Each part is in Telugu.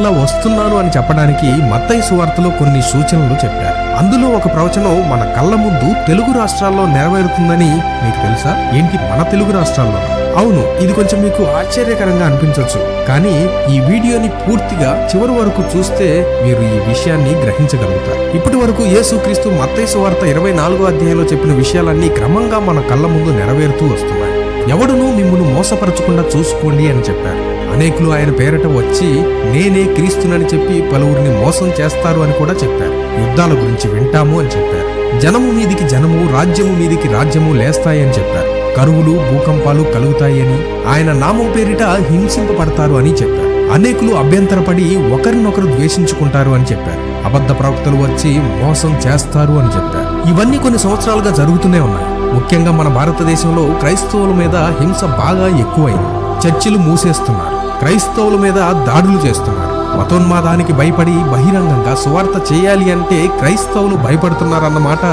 మరలా వస్తున్నాను అని చెప్పడానికి మత్తయ్య సువార్తలో కొన్ని సూచనలు చెప్పారు. అందులో ఒక ప్రవచనం మన కళ్ళ ముందు తెలుగు రాష్ట్రాల్లో నెరవేరుతుందని మీకు తెలుసా? ఏంటి మన తెలుగు రాష్ట్రాల్లో? అవును ఇది కొంచెం మీకు ఆశ్చర్యకరంగా అనిపించవచ్చు కానీ ఈ వీడియోని పూర్తిగా చివరి వరకు చూస్తే మీరు ఈ విషయాన్ని గ్రహించగలుగుతారు. ఇప్పటి వరకు యేసుక్రీస్తు మత్తైసు వార్త ఇరవై నాలుగో అధ్యాయంలో చెప్పిన విషయాలన్నీ క్రమంగా మన కళ్ళ ముందు నెరవేరుతూ వస్తున్నాయి. ఎవడునూ మిమ్మల్ని మోసపరచకుండా చూసుకోండి అని చెప్పారు. అనేకులు ఆయన పేరట వచ్చి నేనే క్రీస్తునని చెప్పి పలువురిని మోసం చేస్తారు అని కూడా చెప్పారు. యుద్ధాల గురించి వింటాము అని చెప్పారు. జనము మీదికి జనము రాజ్యము మీదికి రాజ్యము లేస్తాయని చెప్పారు. కరువులు భూకంపాలు కలుగుతాయి అని ఆయన నామం పేరిట హింసింపబడతారు అని చెప్పారు. అనేకులు అభ్యంతరపడి ఒకరినొకరు ద్వేషించుకుంటారు అని చెప్పారు. అబద్ధ ప్రవక్తలు వచ్చి మోసం చేస్తారు అని చెప్పారు. ఇవన్నీ కొన్ని సంవత్సరాలుగా జరుగుతూనే ఉన్నాయి. ముఖ్యంగా మన భారతదేశంలో క్రైస్తవుల మీద హింస బాగా ఎక్కువైంది. చర్చిలు మూసేస్తున్నారు. క్రైస్తవుల మీద దాడులు చేస్తున్నారు. మతోన్మాదానికి భయపడి బహిరంగంగా సువార్త చేయాలి అంటే క్రైస్తవులు భయపడుతున్నారన్నమాట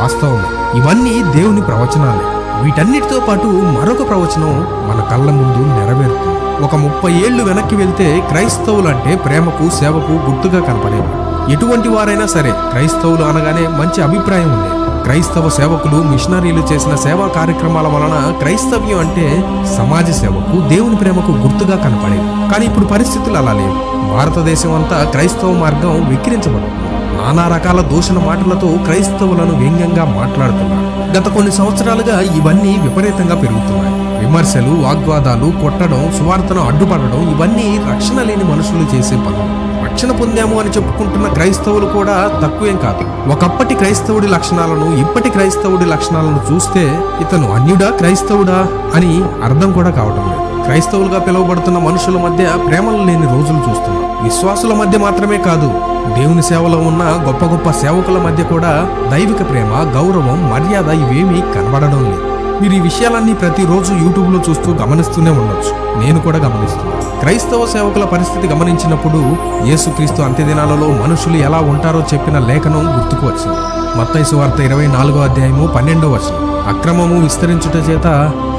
వాస్తవమే. ఇవన్నీ దేవుని ప్రవచనాలే. వీటన్నిటితో పాటు మరొక ప్రవచనం మన కళ్ళ ముందు నెరవేరుతుంది. ఒక ముప్పై ఏళ్ళు వెనక్కి వెళ్తే క్రైస్తవులంటే ప్రేమకు సేవకు గుర్తుగా కనపడేవారు. ఎటువంటి వారైనా సరే క్రైస్తవులు అనగానే మంచి అభిప్రాయం ఉండేది క్రైస్తవ సేవకులు మిషనరీలు చేసిన సేవా కార్యక్రమాల వలన క్రైస్తవ్యం అంటే సమాజ సేవకు దేవుని ప్రేమకు గుర్తుగా కనపడేది కానీ ఇప్పుడు పరిస్థితులు అలా లేవు. భారతదేశం అంతా క్రైస్తవ మార్గం వికిరించబడుతుంది నానా రకాల దూషణ మాటలతో క్రైస్తవులను వ్యంగ్యంగా మాట్లాడుతున్నారు. గత కొన్ని సంవత్సరాలుగా ఇవన్నీ విపరీతంగా పెరుగుతున్నాయి. విమర్శలు వాగ్వాదాలు కొట్టడం సువార్తను అడ్డుపడడం ఇవన్నీ రక్షణ లేని మనుషులు చేసే పనులు. రక్షణ పొందాము అని చెప్పుకుంటున్న క్రైస్తవులు కూడా తక్కువేం కాదు. ఒకప్పటి క్రైస్తవుడి లక్షణాలను ఇప్పటి క్రైస్తవుడి లక్షణాలను చూస్తే ఇతను అన్యుడా క్రైస్తవుడా అని అర్థం కూడా కావడం లేదు. క్రైస్తవులుగా పిలువబడుతున్న మనుషుల మధ్య ప్రేమలు లేని రోజులు చూస్తున్నాం. విశ్వాసుల మధ్య మాత్రమే కాదు దేవుని సేవలో ఉన్న గొప్ప గొప్ప సేవకుల మధ్య కూడా దైవిక ప్రేమ గౌరవం మర్యాద ఇవేమీ కనబడడం లేదు. మీరు ఈ విషయాలన్నీ ప్రతిరోజు యూట్యూబ్లో చూస్తూ గమనిస్తూనే ఉండొచ్చు. నేను కూడా గమనిస్తున్నాను. క్రైస్తవ సేవకుల పరిస్థితి గమనించినప్పుడు యేసుక్రీస్తు అంత్యదినాలలో మనుషులు ఎలా ఉంటారో చెప్పిన లేఖనం గుర్తుకు వచ్చింది. మత్తైసు వార్త ఇరవై నాలుగో అధ్యాయము పన్నెండో వచనం. అక్రమము విస్తరించుట చేత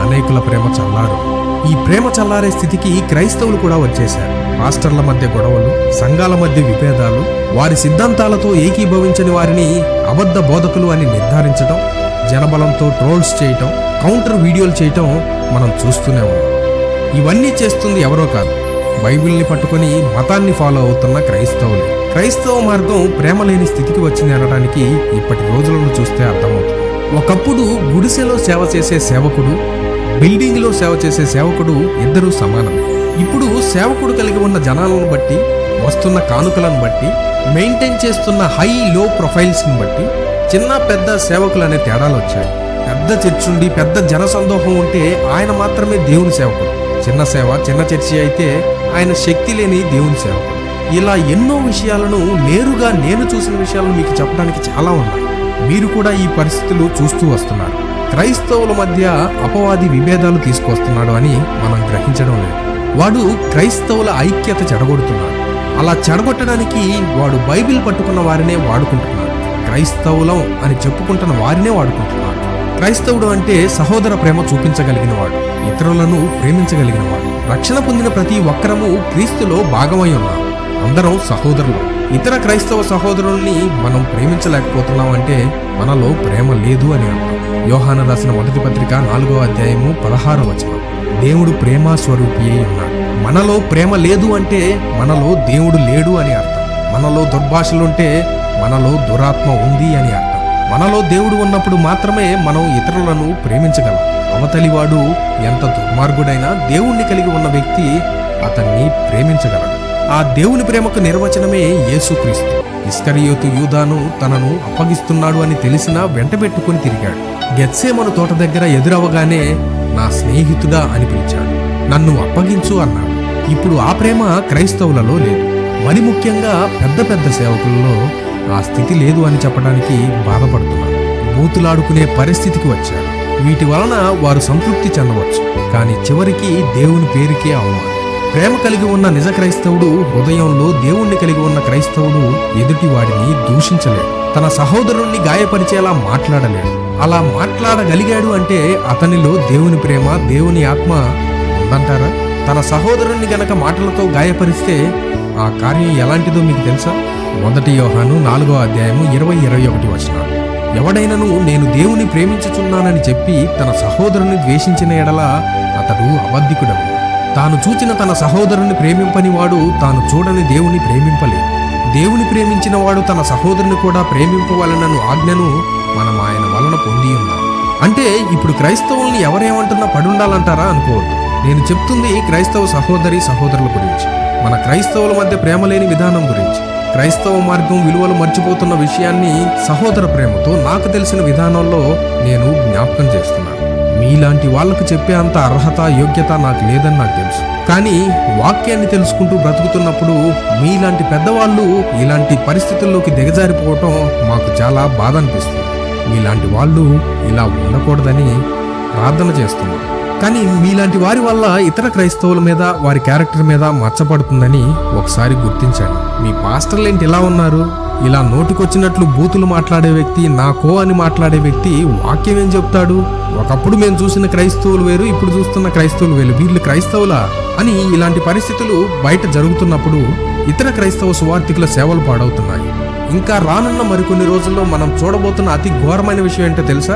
అనేకుల ప్రేమ చల్లారు. ఈ ప్రేమ చల్లారే స్థితికి క్రైస్తవులు కూడా వచ్చేశారు. పాస్టర్ల మధ్య గొడవలు సంఘాల మధ్య విభేదాలు వారి సిద్ధాంతాలతో ఏకీభవించని వారిని అబద్ధ బోధకులు అని నిర్ధారించడం జనబలంతో ట్రోల్స్ చేయటం కౌంటర్ వీడియోలు చేయటం మనం చూస్తూనే ఉన్నాం. ఇవన్నీ చేస్తుంది ఎవరో కాదు. బైబిల్ని పట్టుకొని మతాన్ని ఫాలో అవుతున్న క్రైస్తవులు. క్రైస్తవ మార్గం ప్రేమ లేని స్థితికి వచ్చింది అనడానికి ఇప్పటి రోజులను చూస్తే అర్థమవుతుంది. ఒకప్పుడు గుడిసెలో సేవ చేసే సేవకుడు బిల్డింగ్లో సేవ చేసే సేవకుడు ఇద్దరూ సమానమే. ఇప్పుడు సేవకుడు కలిగి ఉన్న జనాలను బట్టి వస్తున్న కానుకలను బట్టి మెయింటైన్ చేస్తున్న హై లో ప్రొఫైల్స్ని బట్టి చిన్న పెద్ద సేవకులు అనే తేడాలు వచ్చాయి. పెద్ద చర్చ్ ఉండి పెద్ద జనసందోహం ఉంటే ఆయన మాత్రమే దేవుని సేవకుడు. చిన్న సేవ చిన్న చర్చి అయితే ఆయన శక్తి లేని దేవుని సేవ ఇలా ఎన్నో విషయాలను నేరుగా నేను చూసిన విషయాలను మీకు చెప్పడానికి చాలా ఉన్నాయి. మీరు కూడా ఈ పరిస్థితులు చూస్తూ వస్తున్నారు. క్రైస్తవుల మధ్య అపవాది విభేదాలు తీసుకొస్తున్నాడు అని మనం గ్రహించడం లేదు. వాడు క్రైస్తవుల ఐక్యత చెడగొడుతున్నాడు. అలా చెడగొట్టడానికి వాడు బైబిల్ పట్టుకున్న వారినే వాడుకుంటున్నాడు. క్రైస్తవులం అని చెప్పుకుంటున్న వారినే వాడుకుంటున్నాడు. క్రైస్తవుడు అంటే సహోదర ప్రేమ చూపించగలిగిన వాడు ఇతరులను ప్రేమించగలిగిన వాడు రక్షణ పొందిన ప్రతి ఒక్కరము క్రీస్తులో భాగమై ఉన్నాం. అందరం సహోదరులు. ఇతర క్రైస్తవ సహోదరుల్ని మనం ప్రేమించలేకపోతున్నాం అంటే మనలో ప్రేమ లేదు అని అర్థం. యోహాన రాసిన మొదటి పత్రిక నాలుగో అధ్యాయము పదహారో వచనం. దేవుడు ప్రేమ స్వరూపి అయి ఉన్నాడు. మనలో ప్రేమ లేదు అంటే మనలో దేవుడు లేడు అని అర్థం. మనలో దుర్భాషలుంటే మనలో దురాత్మ ఉంది అని అర్థం. మనలో దేవుడు ఉన్నప్పుడు మాత్రమే మనం ఇతరులను ప్రేమించగలం. అవతలివాడు ఎంత దుర్మార్గుడైనా దేవుణ్ణి కలిగి ఉన్న వ్యక్తి అతన్ని ప్రేమించగలడు. ఆ దేవుని ప్రేమకు నిర్వచనమే యేసుక్రీస్తు ఇస్కరియోతు యూదాను తనను అప్పగిస్తున్నాడు అని తెలిసినా వెంటబెట్టుకుని తిరిగాడు. గెత్సేమను తోట దగ్గర ఎదురవగానే నా స్నేహితుడా అని పిలిచాడు. నన్ను అప్పగించు అన్నాడు. ఇప్పుడు ఆ ప్రేమ క్రైస్తవులలో లేదు. మరి ముఖ్యంగా పెద్ద పెద్ద సేవకులలో ఆ స్థితి లేదు అని చెప్పడానికి బాధపడుతున్నాను బూతులాడుకునే పరిస్థితికి వచ్చారు. వీటి వలన వారు సంతృప్తి చెందవచ్చు. కానీ చివరికి దేవుని పేరుకే అవమానం. ప్రేమ కలిగి ఉన్న నిజ క్రైస్తవుడు హృదయంలో దేవుణ్ణి కలిగి ఉన్న క్రైస్తవుడు ఎదుటి వాడిని దూషించలేడు. తన సహోదరుణ్ణి గాయపరిచేలా మాట్లాడలేడు. అలా మాట్లాడగలిగాడు అంటే అతనిలో దేవుని ప్రేమ దేవుని ఆత్మ ఉందంటారా? తన సహోదరుణ్ణి గనక మాటలతో గాయపరిస్తే ఆ కార్యం ఎలాంటిదో మీకు తెలుసా? మొదటి యోహాను నాలుగో అధ్యాయము ఇరవై ఇరవై ఒకటి వచ్చిన ఎవడైనను నేను దేవుని ప్రేమించుచున్నానని చెప్పి తన సహోదరుని ద్వేషించిన ఎడల అతడు అబద్ధికుడవు తాను చూచిన తన సహోదరుని ప్రేమింపని వాడు తాను చూడని దేవుని ప్రేమింపలేదు దేవుని ప్రేమించిన వాడు తన సహోదరుని కూడా ప్రేమింపవలనను ఆజ్ఞను మనం ఆయన వలన పొంది ఉన్నాం. అంటే ఇప్పుడు క్రైస్తవుల్ని ఎవరేమంటున్నా పడుండాలంటారా అనుకోవద్దు. నేను చెప్తుంది క్రైస్తవ సహోదరి సహోదరుల గురించి. మన క్రైస్తవుల మధ్య ప్రేమ లేని విధానం గురించి. క్రైస్తవ మార్గం విలువలు మర్చిపోతున్న విషయాన్ని సహోదర ప్రేమతో నాకు తెలిసిన విధానంలో నేను జ్ఞాపకం చేస్తున్నాను. మీలాంటి వాళ్ళకు చెప్పే అంత అర్హత యోగ్యత నాకు లేదని నాకు తెలుసు. కానీ వాక్యాన్ని తెలుసుకుంటూ బ్రతుకుతున్నప్పుడు మీలాంటి పెద్దవాళ్ళు ఇలాంటి పరిస్థితుల్లోకి దిగజారిపోవటం మాకు చాలా బాధ అనిపిస్తుంది. మీలాంటి వాళ్ళు ఇలా ఉండకూడదని ప్రార్థన చేస్తున్నారు కానీ మీలాంటి వారి వల్ల ఇతర క్రైస్తవుల మీద వారి క్యారెక్టర్ మీద మచ్చపడుతుందని ఒకసారి గుర్తించండి. మీ పాస్టర్లు ఏంటి? ఇలా ఉన్నారు. ఇలా నోటికొచ్చినట్లు బూతులు మాట్లాడే వ్యక్తి నాకో అని మాట్లాడే వ్యక్తి వాక్యం ఏం చెప్తాడు? ఒకప్పుడు మేము చూసిన క్రైస్తవులు వేరు ఇప్పుడు చూస్తున్న క్రైస్తవులు వేరు. వీళ్ళు క్రైస్తవులా? అని ఇలాంటి పరిస్థితులు బయట జరుగుతున్నప్పుడు ఇతర క్రైస్తవ సువార్థికుల సేవలు పాడవుతున్నాయి. ఇంకా రానున్న మరికొన్ని రోజుల్లో మనం చూడబోతున్న అతి ఘోరమైన విషయం ఏంటో తెలుసా?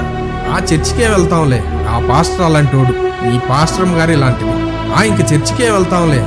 ఆ చర్చికే వెళ్తాంలే. ఆ పాస్టర్ అలాంటోడు. ఈ పాస్టర్ గారు ఇలాంటిది ఆ ఇంక చర్చికే వెళ్తాంలే.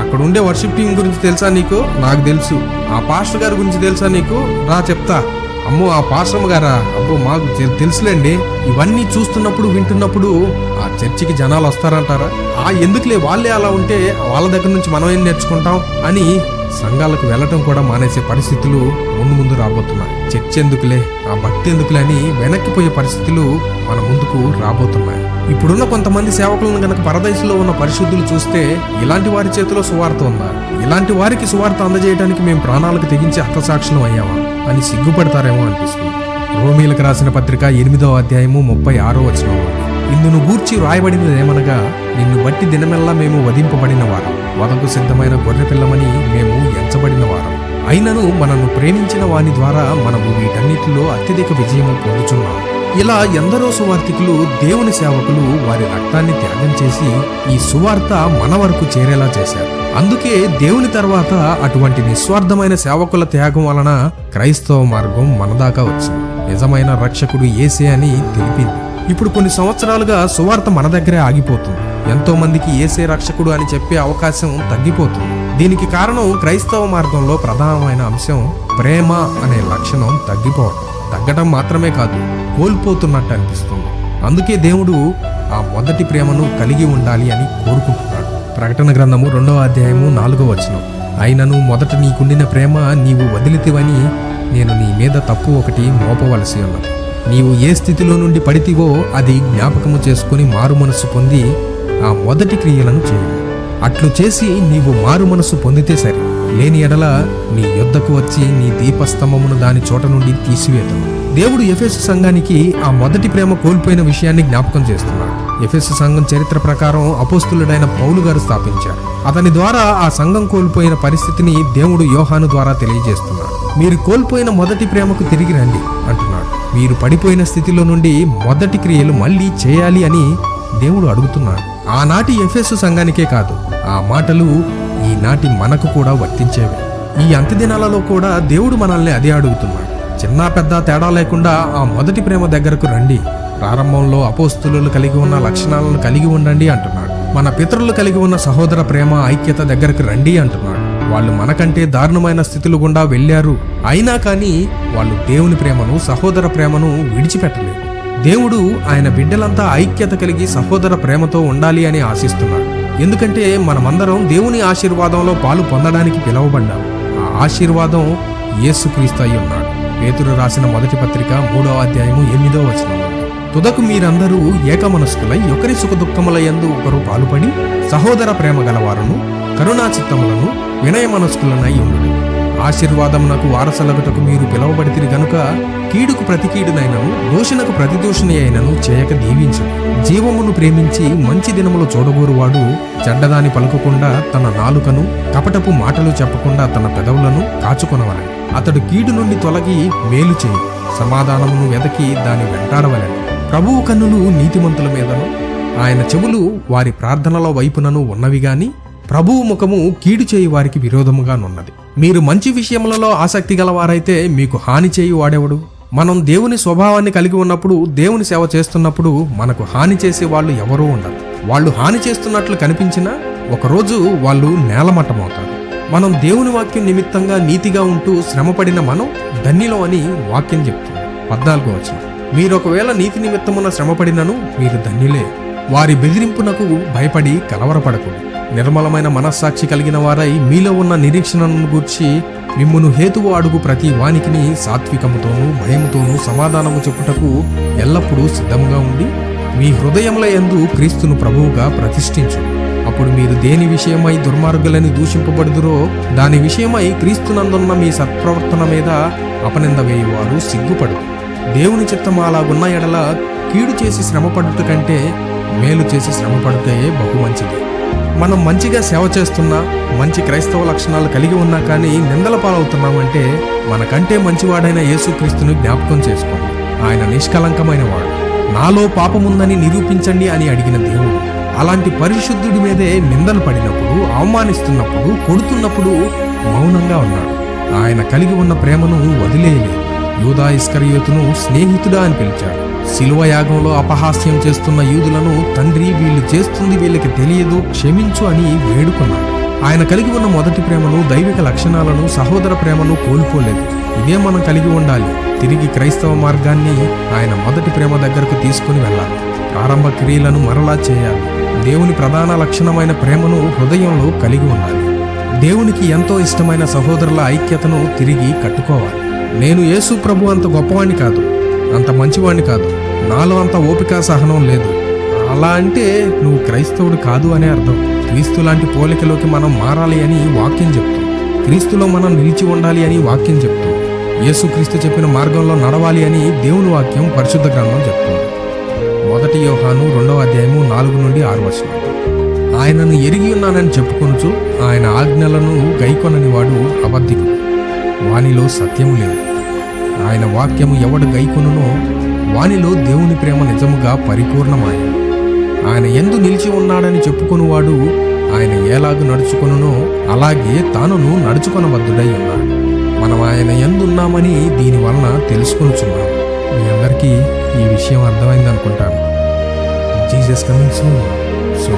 అక్కడ ఉండే వర్షిప్ టీం గురించి తెలుసా నీకు? నాకు తెలుసు. ఆ పాస్టర్ గారి గురించి తెలుసా నీకు? రా చెప్తా. అమ్మో ఆ పాశ్రమ గారా? అబ్బో మాకు తెలుసులేండి. ఇవన్నీ చూస్తున్నప్పుడు వింటున్నప్పుడు ఆ చర్చికి జనాలు వస్తారంటారా? ఆ ఎందుకులే వాళ్ళే అలా ఉంటే వాళ్ళ దగ్గర నుంచి మనం ఏం నేర్చుకుంటాం? అని సంఘాలకు వెళ్ళటం కూడా మానేసే పరిస్థితులు ముందు ముందు రాబోతున్నాయి. చర్చ ఎందుకులే ఆ భక్తి ఎందుకులే అని వెనక్కిపోయే పరిస్థితులు మన ముందుకు రాబోతున్నాయి. ఇప్పుడున్న కొంతమంది సేవకులను గనక పరదేశంలో ఉన్న పరిశుద్ధులు చూస్తే ఇలాంటి వారి చేతిలో సువార్త ఉందా? ఇలాంటి వారికి సువార్త అందజేయడానికి మేము ప్రాణాలకు తెగించి హతసాక్షులం అయ్యామా అని సిగ్గుపడతారేమో అనిపిస్తుంది. రోమీలకు రాసిన పత్రిక ఎనిమిదో అధ్యాయము ముప్పై ఆరో వచనం. ఇందును గూర్చి రాయబడినదేమనగా నిన్ను బట్టి దినమెల్లా మేము వధింపబడిన వారం. వదకు సిద్ధమైన గొర్రె పిల్లమని మేము ఎంచబడిన వారం. అయినను మనల్ని ప్రేమించిన వాని ద్వారా మనము వీటన్నిటిలో అత్యధిక విజయము పొందుచున్నాం. ఇలా ఎందరో సువార్థికులు దేవుని సేవకులు వారి రక్తాన్ని త్యాగం చేసి ఈ సువార్త మన వరకు చేరేలా చేశారు. అందుకే దేవుని తర్వాత అటువంటి నిస్వార్థమైన సేవకుల త్యాగం వలన క్రైస్తవ మార్గం మనదాకా వచ్చింది. నిజమైన రక్షకుడు ఏసే అని తెలిపింది. ఇప్పుడు కొన్ని సంవత్సరాలుగా సువార్త మన దగ్గరే ఆగిపోతుంది. ఎంతో మందికి ఏసే రక్షకుడు అని చెప్పే అవకాశం తగ్గిపోతుంది. దీనికి కారణం క్రైస్తవ మార్గంలో ప్రధానమైన అంశం ప్రేమ అనే లక్షణం తగ్గిపోవడం. తగ్గడం మాత్రమే కాదు కోల్పోతున్నట్టు అనిపిస్తుంది. అందుకే దేవుడు ఆ మొదటి ప్రేమను కలిగి ఉండాలి అని కోరుకుంటున్నాడు. ప్రకటన గ్రంథము రెండవ అధ్యాయము నాలుగవ వచనం. అయినను మొదట నీకుండిన ప్రేమ నీవు వదిలితివని నేను నీ మీద తప్పు ఒకటి మోపవలసి ఉన్నది. నీవు ఏ స్థితిలో నుండి పడితివో అది జ్ఞాపకము చేసుకుని మారు మనస్సు పొంది ఆ మొదటి క్రియలను చేయి. అట్లు చేసి నీవు మారు మనస్సు పొందితే సరి. లేని ఎడల నీ యొద్దకు వచ్చి నీ దీపస్తంభమును దాని చోట నుండి తీసివేతను. దేవుడు ఎఫెస్ సంఘానికి ఆ మొదటి ప్రేమ కోల్పోయిన విషయాన్ని జ్ఞాపకం చేస్తున్నాడు. ఎఫెస్ సంఘం చరిత్ర ప్రకారం అపోస్తులుడైన పౌలు గారు స్థాపించారు. అతని ద్వారా ఆ సంఘం కోల్పోయిన పరిస్థితిని దేవుడు యోహాను ద్వారా తెలియజేస్తున్నాడు. మీరు కోల్పోయిన మొదటి ప్రేమకు తిరిగి రండి. మీరు పడిపోయిన స్థితిలో నుండి మొదటి క్రియలు మళ్ళీ చేయాలి అని దేవుడు అడుగుతున్నాడు. ఆనాటి ఎఫెసు సంఘానికే కాదు ఆ మాటలు ఈనాటి మనకు కూడా వర్తించేవి. ఈ అంత్యదినాలలో కూడా దేవుడు మనల్ని అదే అడుగుతున్నాడు. చిన్న పెద్ద తేడా లేకుండా ఆ మొదటి ప్రేమ దగ్గరకు రండి. ప్రారంభంలో అపోస్తులు కలిగి ఉన్న లక్షణాలను కలిగి ఉండండి అంటున్నాడు. మన పితరులు కలిగి ఉన్న సహోదర ప్రేమ ఐక్యత దగ్గరకు రండి అంటున్నాడు. వాళ్ళు మనకంటే దారుణమైన స్థితులు గుండా వెళ్ళారు. అయినా కానీ వాళ్ళు దేవుని ప్రేమను సహోదర ప్రేమను విడిచిపెట్టలేదు. దేవుడు ఆయన బిడ్డలంతా ఐక్యత కలిగి సహోదర ప్రేమతో ఉండాలి అని ఆశిస్తున్నాడు. ఎందుకంటే మనమందరం దేవుని ఆశీర్వాదంలో పాలు పొందడానికి పిలువబడ్డాం. ఆ ఆశీర్వాదం యేసుక్రీస్తు అయి ఉన్నాడు. పేతురు రాసిన మొదటి పత్రిక మూడవ అధ్యాయము ఎనిమిదో వచనం తుదకు మీరందరూ ఏకమనస్కులై ఒకరి సుఖ దుఃఖములయందు ఒకరు పాలుపడి సహోదర ప్రేమ గలవారును కరుణా చిత్తములను వినయ మనస్కులనై ఉండు ఆశీర్వాదమునకు వారసలగుటకు మీరు పిలవబడితిరి గనుక కీడుకు ప్రతికీడునైనను దోషణకు దోషునకు అయినను చేయక దీవించు జీవమును ప్రేమించి మంచి దినములు చూడగోరువాడు చెడ్డదాని పలుకకుండా తన నాలుకను కపటపు మాటలు చెప్పకుండా తన పెదవులను కాచుకొనవలని. అతడు కీడు నుండి తొలగి మేలు చేయి. సమాధానమును వెదకి దాని వెంటాడవలని. ప్రభువు కన్నులు నీతిమంతుల మీదను ఆయన చెవులు వారి ప్రార్థనల వైపునను ఉన్నవి గాని ప్రభువు ముఖము కీడు చేయు వారికి విరోధముగానున్నది. మీరు మంచి విషయములలో ఆసక్తి గలవారైతే మీకు హాని చేయు వాడెవడు? మనం దేవుని స్వభావాన్ని కలిగి ఉన్నప్పుడు దేవుని సేవ చేస్తున్నప్పుడు మనకు హాని చేసే వాళ్ళు ఎవరూ ఉండరు. వాళ్ళు హాని చేస్తున్నట్లు కనిపించినా ఒకరోజు వాళ్ళు నేలమట్టమవుతారు. మనం దేవుని వాక్యం నిమిత్తంగా నీతిగా ఉంటూ శ్రమపడిన మనం ధన్యులం అని వాక్యం చెప్తుంది. పద్నాలుగో వచ్చిన మీరు ఒకవేళ నీతి నిమిత్తమున శ్రమపడినను మీరు ధన్యులే. వారి బెదిరింపునకు భయపడి కలవరపడకూడదు. నిర్మలమైన మనస్సాక్షి కలిగిన వారై మీలో ఉన్న నిరీక్షణను గూర్చి మిమ్మును హేతువు అడుగు ప్రతి వానికిని సాత్వికముతోనూ భయముతోనూ సమాధానము చెప్పుటకు ఎల్లప్పుడూ సిద్ధముగా ఉండి మీ హృదయముల యందు క్రీస్తును ప్రభువుగా ప్రతిష్ఠించు. అప్పుడు మీరు దేని విషయమై దుర్మార్గులని దూషింపబడుదురో దాని విషయమై క్రీస్తునందున్న మీ సత్ప్రవర్తన మీద అపనింద వేయువారు సిగ్గుపడు దేవుని చిత్తం అలాగున్న ఎడల కీడు చేసి శ్రమపడుట కంటే మేలు చేసి శ్రమపడితే బహు మంచిది మనం మంచిగా సేవ చేస్తున్నా మంచి క్రైస్తవ లక్షణాలు కలిగి ఉన్నా కానీ నిందల పాలవుతున్నామంటే మనకంటే మంచివాడైన యేసుక్రీస్తును జ్ఞాపకం చేసుకోండి. ఆయన నిష్కలంకమైన వాడు. నాలో పాపముందని నిరూపించండి అని అడిగిన దేవుడు. అలాంటి పరిశుద్ధుడి మీదే నిందలు పడినప్పుడు అవమానిస్తున్నప్పుడు కొడుతున్నప్పుడు మౌనంగా ఉన్నాడు. ఆయన కలిగి ఉన్న ప్రేమను వదిలేయలేదు. యూదా ఇస్కరియోతును స్నేహితుడా అని పిలిచాడు. శిలువయాగంలో అపహాస్యం చేస్తున్న యూదులను తండ్రి వీళ్ళు చేస్తుంది వీళ్ళకి తెలియదు క్షమించు అని వేడుకున్నాడు. ఆయన కలిగి ఉన్న మొదటి ప్రేమను దైవిక లక్షణాలను సహోదర ప్రేమను కోల్పోలేదు. ఇదే మనం కలిగి ఉండాలి. తిరిగి క్రైస్తవ మార్గాన్ని ఆయన మొదటి ప్రేమ దగ్గరకు తీసుకుని వెళ్ళాలి. ప్రారంభ క్రియలను మరలా చేయాలి. దేవుని ప్రధాన లక్షణమైన ప్రేమను హృదయంలో కలిగి ఉండాలి. దేవునికి ఎంతో ఇష్టమైన సహోదరుల ఐక్యతను తిరిగి కట్టుకోవాలి. నేను యేసు ప్రభు అంత గొప్పవాణ్ణి కాదు. అంత మంచివాణ్ణి కాదు. నాలో అంత ఓపిక సహనం లేదు. అలా అంటే నువ్వు క్రైస్తవుడు కాదు అనే అర్థం. క్రీస్తు లాంటి పోలికలోకి మనం మారాలి అని వాక్యం చెప్తుంది. క్రీస్తులో మనం నిలిచి ఉండాలి అని వాక్యం చెప్తుంది. యేసుక్రీస్తు చెప్పిన మార్గంలో నడవాలి అని దేవుని వాక్యం పరిశుద్ధ గ్రంథం చెప్తుంది. మొదటి యోహాను రెండవ అధ్యాయము నాలుగు నుండి ఆరు వచ్చిన ఆయనను ఎరిగి ఉన్నానని చెప్పుకొనుచు ఆయన ఆజ్ఞలను గైకొనని వాడు అబద్ధికుడు. వానిలో సత్యం లేదు. ఆయన వాక్యము ఎవడు గైకొనునో వానిలో దేవుని ప్రేమ నిజముగా పరిపూర్ణమాయ. ఆయన ఎందు నిలిచి ఉన్నాడని చెప్పుకొనువాడు ఆయన ఎలాగు నడుచుకొనునో అలాగే తానును నడుచుకొనబద్దుడై ఉన్నాడు. మనం ఆయన ఎందున్నామని దీని వలన తెలుసుకొనుచున్నాం. మీ అందరికీ ఈ విషయం అర్థమైంది అనుకుంటాను జీసస్ కమింగ్ సూన్. సో